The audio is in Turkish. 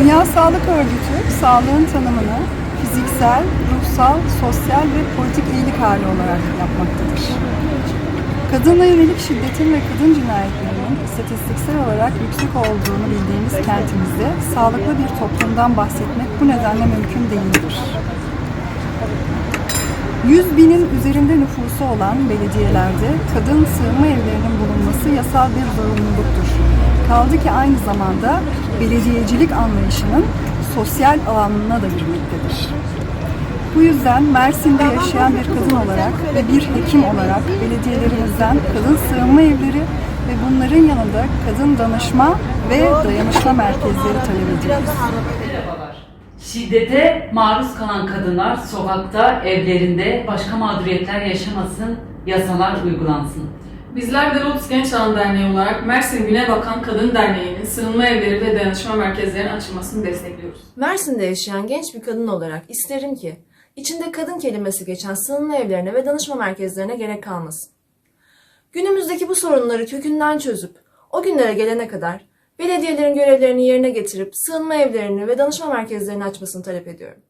Dünya Sağlık Örgütü, sağlığın tanımını fiziksel, ruhsal, sosyal ve politik iyilik hali olarak yapmaktadır. Kadınla yönelik şiddetin ve kadın cinayetlerinin istatistiksel olarak yüksek olduğunu bildiğimiz kentimizde sağlıklı bir toplumdan bahsetmek bu nedenle mümkün değildir. 100 binin üzerinde nüfusu olan belediyelerde kadın sığınma evlerinin bulunması yasal bir zorunluluktur. Kaldı ki aynı zamanda belediyecilik anlayışının sosyal alanına da girmektedir. Bu yüzden Mersin'de yaşayan bir kadın olarak ve bir hekim olarak belediyelerimizden kadın sığınma evleri ve bunların yanında kadın danışma ve dayanışma merkezleri talep ediyoruz. Şiddete maruz kalan kadınlar sokakta, evlerinde başka mağduriyetler yaşamasın, yasalar uygulansın. Bizler de Roots Genç Alan Derneği olarak Mersin Güne Bakan Kadın Derneği'nin sığınma evleri ve dayanışma merkezlerinin açılmasını destekliyoruz. Mersin'de yaşayan genç bir kadın olarak isterim ki içinde kadın kelimesi geçen sığınma evlerine ve danışma merkezlerine gerek kalmasın. Günümüzdeki bu sorunları kökünden çözüp o günlere gelene kadar belediyelerin görevlerini yerine getirip sığınma evlerini ve danışma merkezlerini açmasını talep ediyorum.